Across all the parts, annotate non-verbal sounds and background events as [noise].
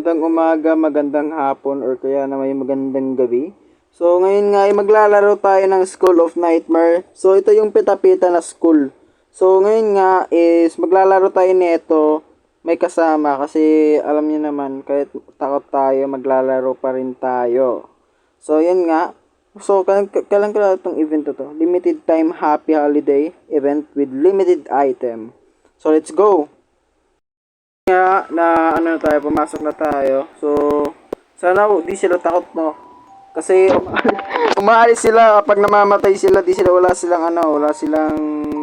Magandang umaga, magandang hapon, or kaya na may magandang gabi. So, ngayon nga ay maglalaro tayo ng School of Nightmare. So, ito yung pita-pita na school. So, ngayon nga is maglalaro tayo nito may kasama kasi alam niyo naman kahit takot tayo maglalaro pa rin tayo. So, yan nga. So, kailan, kailan kailan itong event to to? Limited time happy holiday event with limited item. So, let's go! Nga na ano na tayo, pumasok na tayo. So, sana di sila takot, no? Kasi um, [laughs] umaalis sila kapag namamatay sila, di sila wala silang ano, wala silang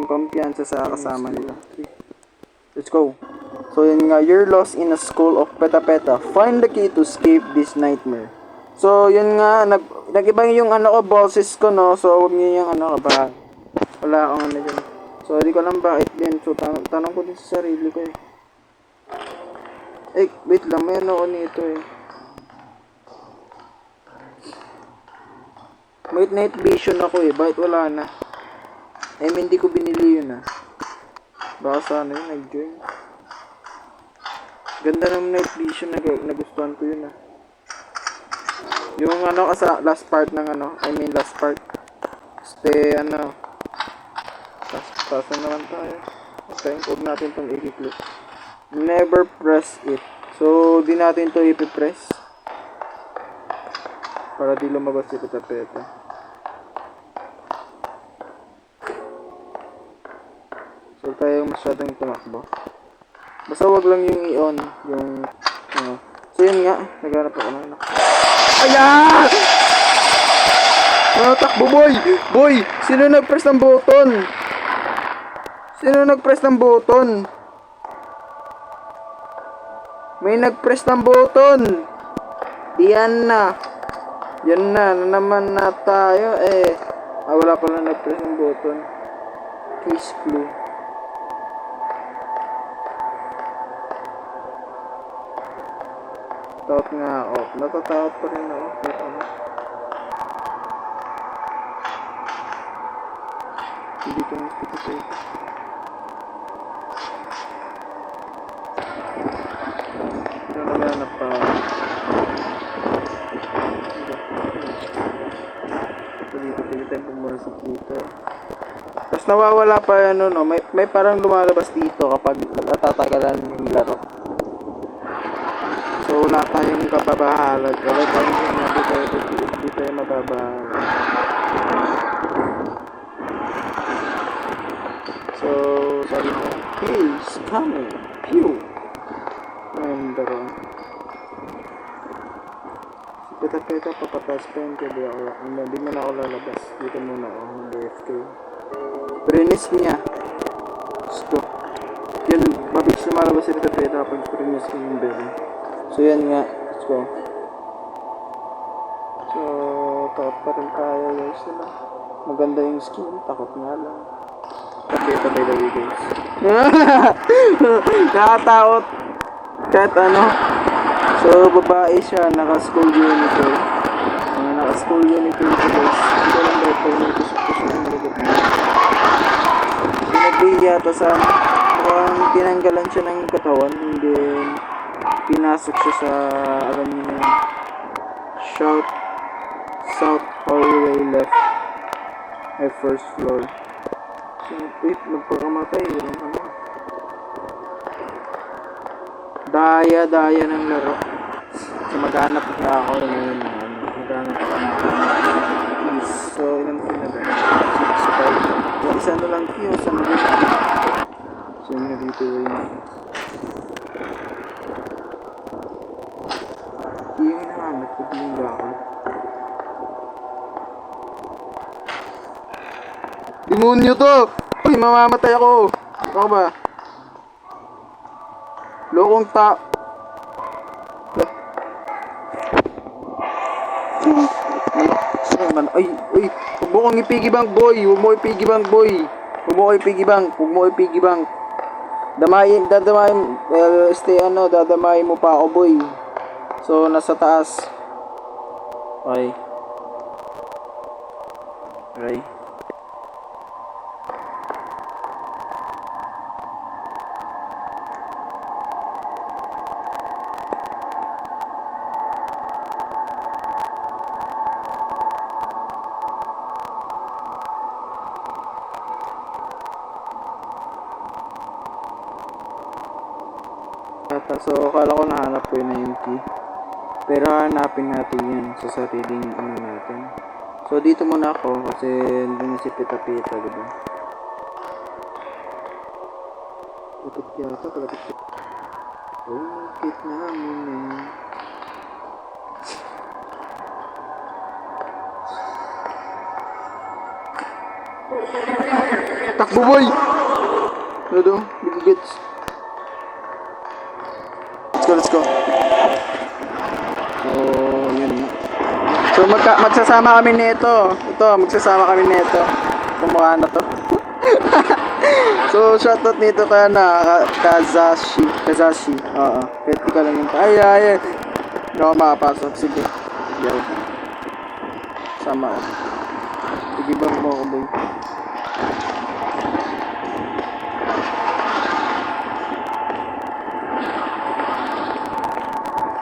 kumpiyansa sa kasama nila. Let's go. So yun nga, you're lost in a school of peta-peta. Find the key to escape this nightmare. So yun nga, nag nag-iba yung ano ko, bosses ko, no? So huwag niyo yung ano, kabahan. Wala akong ano dyan. So di ko lang bakit din. So tanong, tanong ko din sa sarili ko eh. Eh, wait lang, may ano ako nito eh. May night vision ako eh, bakit wala na? Eh, hindi ko binili yun ah. Baka sana yun, nag-join. Ganda ng night vision na nagustuhan ko yun ah. Yung ano kasa last part ng ano, I mean last part. Este ano. Paso naman tayo. Okay, huwag natin tong i-click. Never press it. So, di natin to ipipress. Para di lumabas yung tapeta. So, tayo masyadong tumakbo. Basta wag lang yung i-on. Yung, ano. So, yun nga. Naghanap ako ng anak. Ayan! Ano, takbo, boy! Boy! Sino nag-press ng button? Sino nag-press ng button? May nag-press ng button. Diyan na. Yan na, na naman na tayo eh. Ah, wala pala nag-press ng button. Case clue. Takot nga ako. Natatakot pa rin ako. Pero ano. Hindi ko mas pitipay. Ito naghanap pa ako. Ito dito, pwede tayong pumarasok dito. Tapos nawawala pa ano no, may, may parang lumalabas dito kapag natatagalan yung laro. So wala tayong kababahalag. Wala tayong hindi tayo, hindi tayo mababahalag. So, sabi ko, he's coming. Pew! Ayun, daro. Peta, papatas pa yun kaya ako, hindi, na ako lalabas. Dito muna ako, AFK. Prinis niya. Gusto. Yun, mabilis lumalabas si Peta Peta kapag prinis ko yung bell. So, yan nga. Let's go. So, takot pa rin tayo guys. Diba? Maganda yung skin. Takot nga lang. Pakita by the way guys. [laughs] Nakatakot. Kahit ano. So, babae siya. Naka-school uniform. Naka-school uniform guys. Hindi lang ba ito yung kusok-kusok yung likod niya. Pinagbigay yata sa mukhang tinanggalan siya ng katawan. And then, pinasok siya sa, alam niyo na yun, South, Hallway left. Ay, first floor. So, wait, magpakamatay. Yun, ano. Daya, daya ng laro. So, maghanap na ako ngayon. ng Ano, maghanap ako ng keys. So, ilang key na ba? Six, five. Yung isa na lang. Isa na lang key. So, yun nga dito yun. Key yung hinahanap ko. Di yung bakit. Demonyo to! Uy, mamamatay ako! Ako ba? Lokong ta... Ay, huwag mo kong ipigi bank, boy. Huwag mo ipigi bank, boy. Huwag mo ipigi bank. Huwag mo ipigi bank. Damayin, dadamayin, uh, stay ano, dadamayin mo pa ako, boy. So, nasa taas. Okay. yata. So, akala ko nahanap ko na. Pero hanapin natin yan sa sariling ano natin. So, dito muna ako kasi doon na si Pita Pita, diba? Lapit yata, kalapit siya. Oh, kit namin eh. Takbo boy! Ano daw? Bigigits. Let's go, let's go. Oh, yun na. So magka magsasama kami nito. Ito, magsasama kami nito. Kumukha na to. [laughs] so shoutout nito na Ka- Kazashi. Kazashi. Oo. Pwede ka lang yun. Ay, ay, ay. Hindi ako makapasok. Sige. Sige. Sama ako. Sige ba mo ako boy?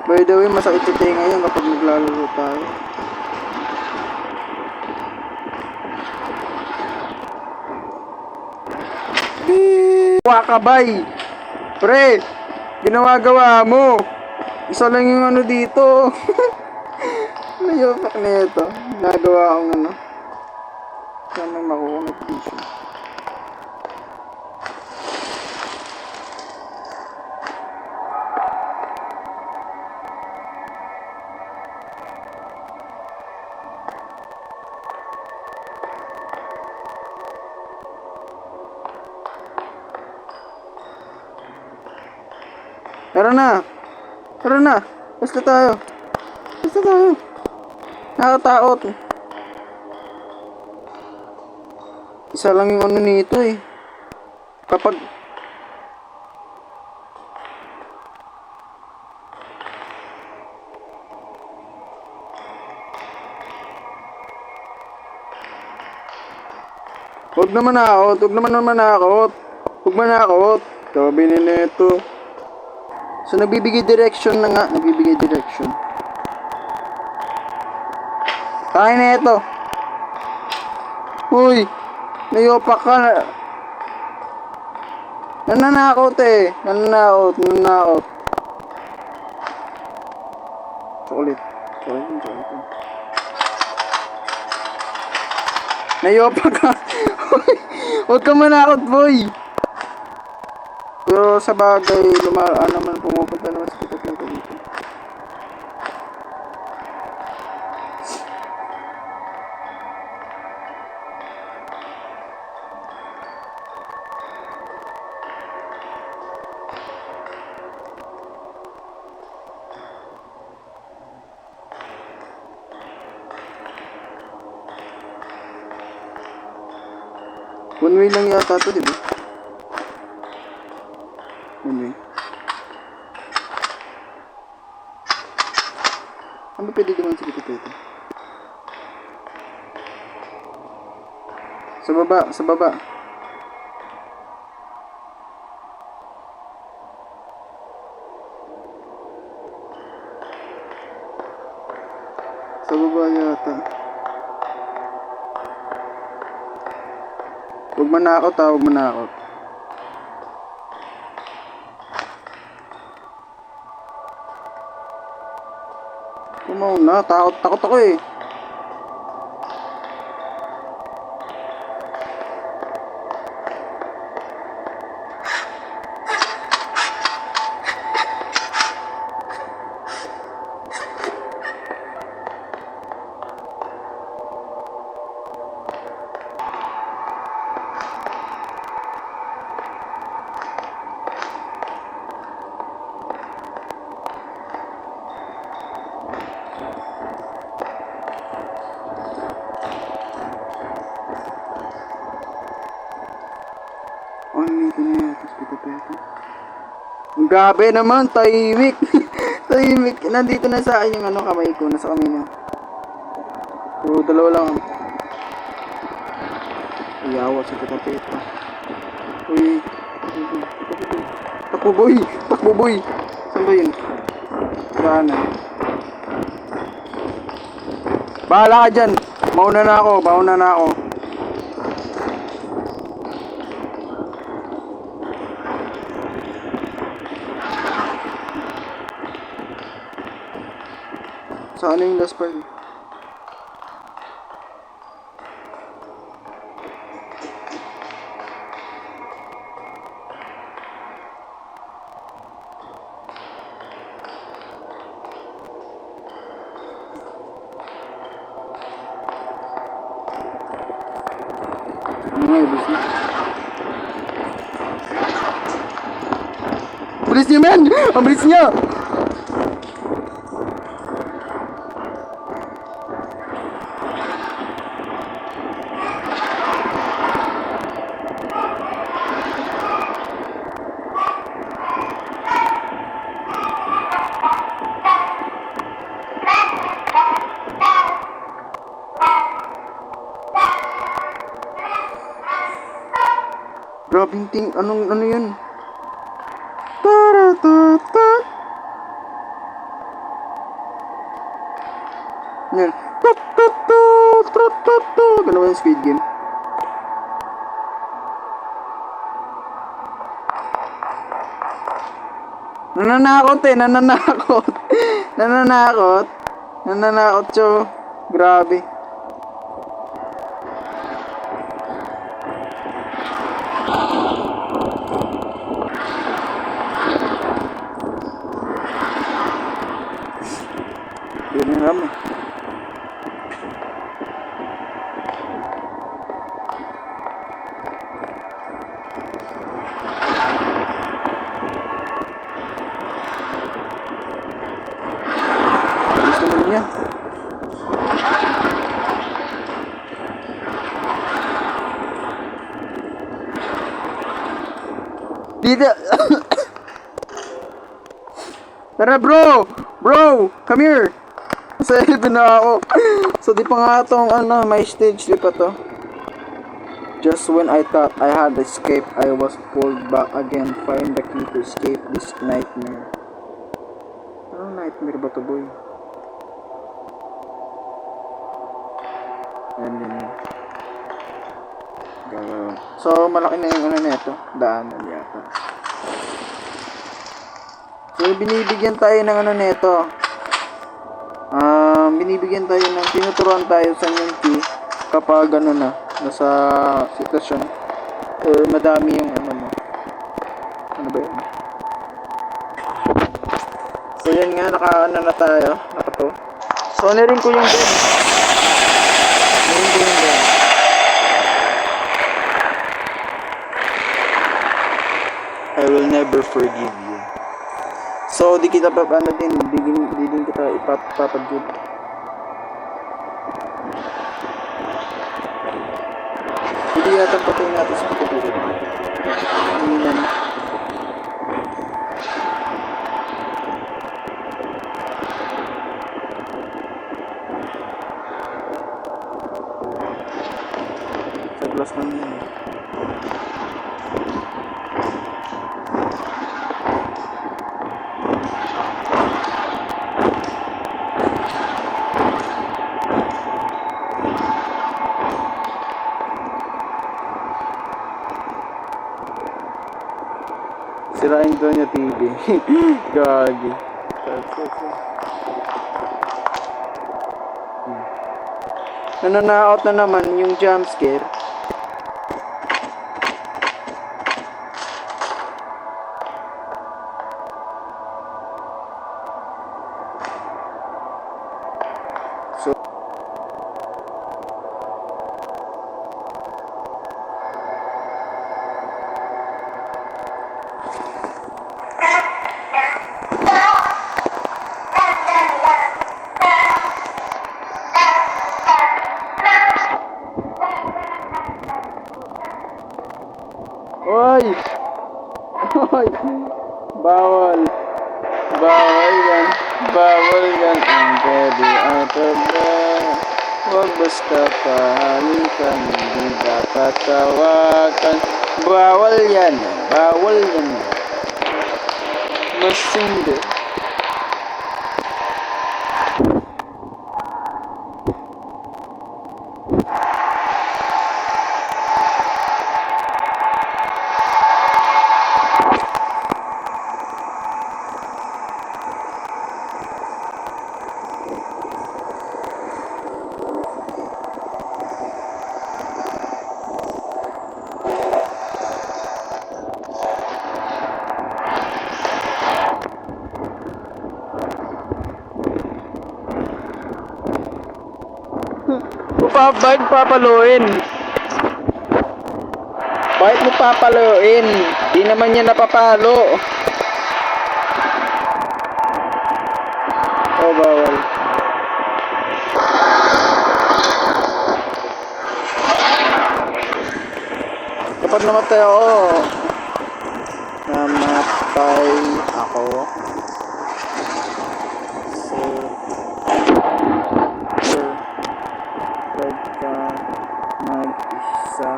By the way, masakit yung tenga yun kapag naglalaro tayo. Wakabay! Pre! Ginawa-gawa mo! Isa lang yung ano dito. [laughs] Nayopak na ito. Nagawa akong ano. Sana makuha ng tissue. Tara na. Tara na. Basta tayo. Basta tayo. Nakataot. Isa lang yung ano nito eh. Kapag... Huwag naman nakakot. Huwag naman naman nakakot. Huwag manakot. Sabi ni Neto. So, nagbibigay direction na nga. Nagbibigay direction. Kaya na ito. Uy! Nayopak ka na. Nananakot eh. Nananakot. Nananakot. Chocolate. Chocolate. Chocolate. Nayopak ka. [laughs] Huwag ka manakot, boy. Pero sa bagay, lumaan naman pumupunta naman sa kita dito. One way lang yata to, di ba? One way. Ano pwede dumaan sa kita ito? Sa baba, sa baba. Sa baba yata. Huwag manakot ha, huwag manakot. Kumaw na, takot, takot ako eh. Grabe naman, tahimik. [laughs] tahimik. Nandito na sa akin yung ano, kamay ko. Nasa kamay niya. Pero dalawa lang. Iyawa sa pito-pito. Uy. Takbo boy! Takbo boy! Saan ba yun? Saan na? Bahala ka dyan! Mauna na ako, mauna na ako. Sa ano yung last part? Ano nga, ibig niya? Bilis niya, man! Ang bilis niya! Grabing ting, anong, ano yun? Taratata. Yan. Tatata, tatata. Ganun yung speed game? Nananakot eh, nananakot. [laughs] nananakot. Nananakot, cho. Grabe. Yun yung ram eh. Gusto mo niya. Dito. [coughs] Tara bro! Bro! Come here! Sa na ako. [coughs] So di pa nga tong ano, may stage di pa to. Just when I thought I had escaped, I was pulled back again. Find the key to escape this nightmare. Anong nightmare ba to boy? So, malaki na yung ano na ito. Daanan yata. So, binibigyan tayo ng ano nito. Ah, binibigyan tayo ng tinuturuan tayo sa yung key kapag ano na nasa sitwasyon or madami yung ano mo. Ano ba yun? So yan nga naka ano na tayo, naka to. So ano rin ko yung bed. Ano ko yung bed. I will never forgive you. So, di kita pa, ano din, di, din, di din kita ipapapagod. Hindi yata patay natin sa kapatid. Hindi na. Sa glass lang yun. eh. Sirain daw niya TV. [laughs] Gagi. Nananaot na naman yung jump scare. Basta pahalikan, hindi dapat tawakan. Bawal yan! Bawal yan! Mas hindi. Pa, bakit papaluin? Bakit mo papaluin? Di naman niya napapalo. Oh, bawal. Kapag namatay ako, namatay ako. So, sir, huwag ka mag-isa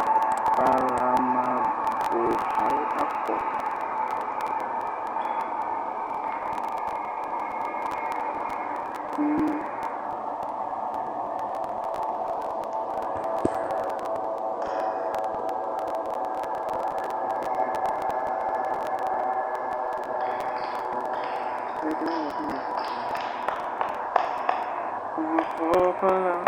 para mabuhay ako. Hmm. Ako pala,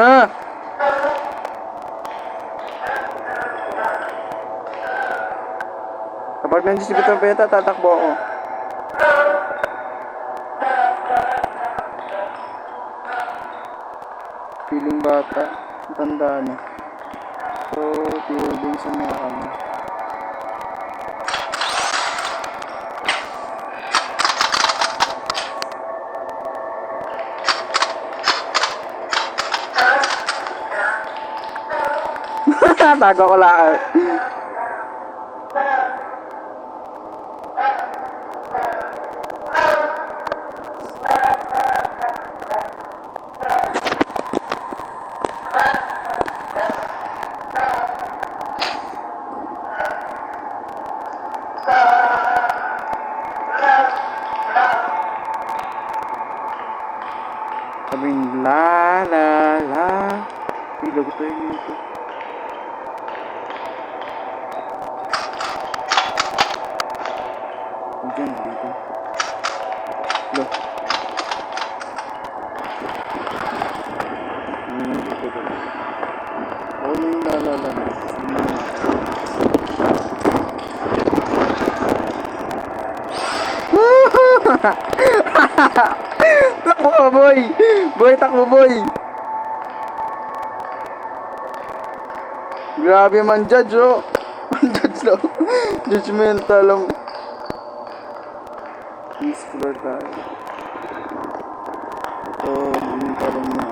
Ah! Kapag nandiyan si Peter Beta, tatakbo ako. Piling bata, tanda na. So, building sa mga ano. Tago ko lang. Sabihin, la la la. Ilaw ko tayo nito. Diyan, dito. Lo. Hmm, dito, dito. Oh, yung la la la. Takbo ka, boy! Boy, takbo, boy! Grabe man, judge, oh! [laughs] judge lang. Judgmental lang. Floor tayo. So, yun parang na.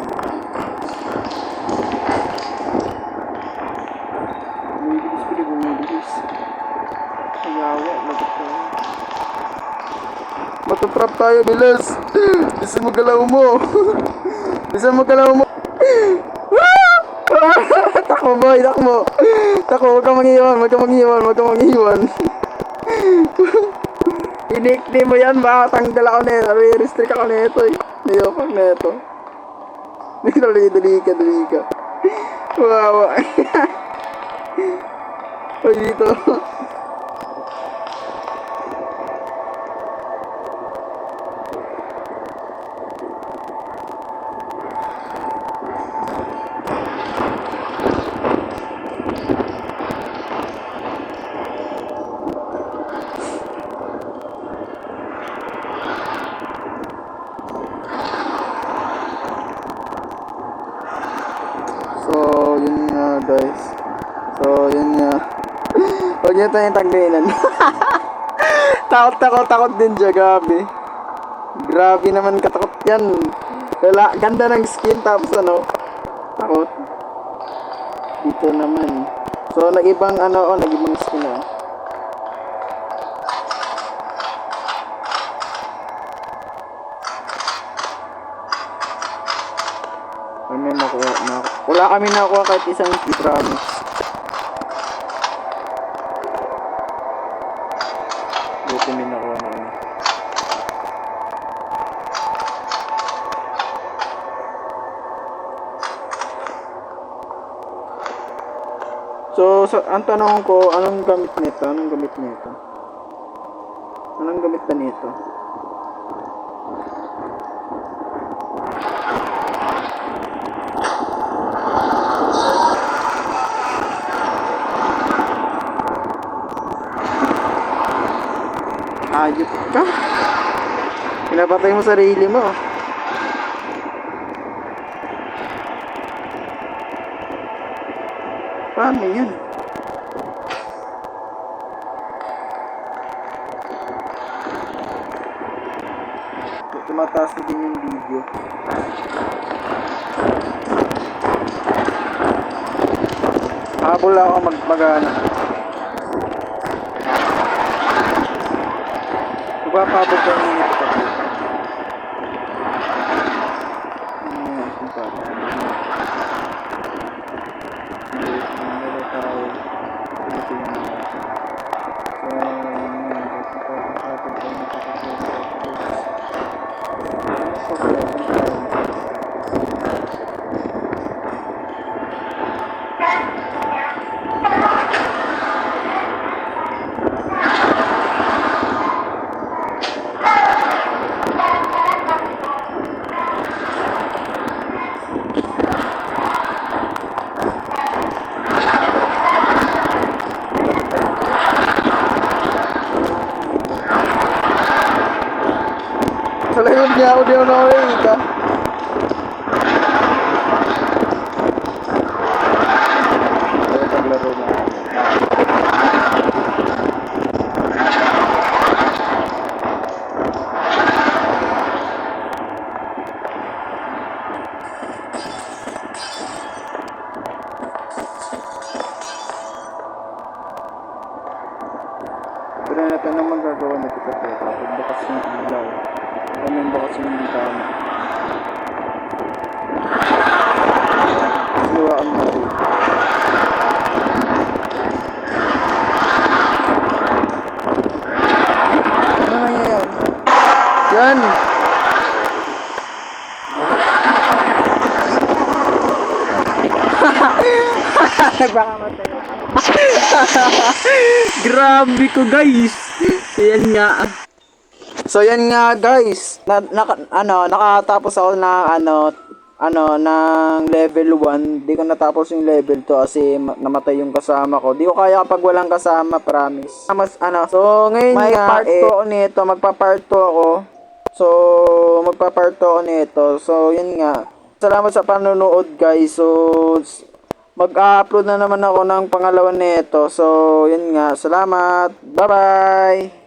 Bumibilis rin, bumibilis. Ayawa, tayo. Matutrap tayo, bilis! Bisa mo galaw mo! Bisa mo galaw mo! takbo boy, takbo! Takbo, huwag kang mag-iwan, huwag kang mag-iwan, huwag kang mag-iwan. Inikni mo yan, baka tanggal ako nito. Re-restrict ako nito eh. Ayoko nito. Dali ka, dali ka. Wawa. [laughs] o dito. So, yun nga guys. So, yun nga. Huwag niyo tayong taglinan. [laughs] takot, takot, takot din siya, grabe. Grabe naman katakot yan. Wala, ganda ng skin tapos ano, takot. Dito naman. So, nag-ibang ano, oh, nag-ibang skin oh. Kami nakuha, nakuha. Wala kami nakuha kahit isang promise. So, ang tanong ko, anong gamit nito? Anong gamit nito? Anong gamit ba nito? Ayop ka. Pinapatay mo sarili mo. Paano yun? Tumataas na din yung video. Habol ako mag magana. Magpapabog ka ng [laughs] Grabe ko guys. Yan nga. So yan nga guys. Na, naka, ano, nakatapos ako ng ano ano ng level 1. Di ko natapos yung level 2 kasi ma- namatay yung kasama ko. Di ko kaya kapag walang kasama, promise. Mas ano, so ngayon May nga part eh, ako nito, magpa-part 2 ako. So magpa-part 2 ako nito. So yun nga. Salamat sa panonood guys. So mag-upload na naman ako ng pangalawa nito. So, yun nga. Salamat. Bye-bye.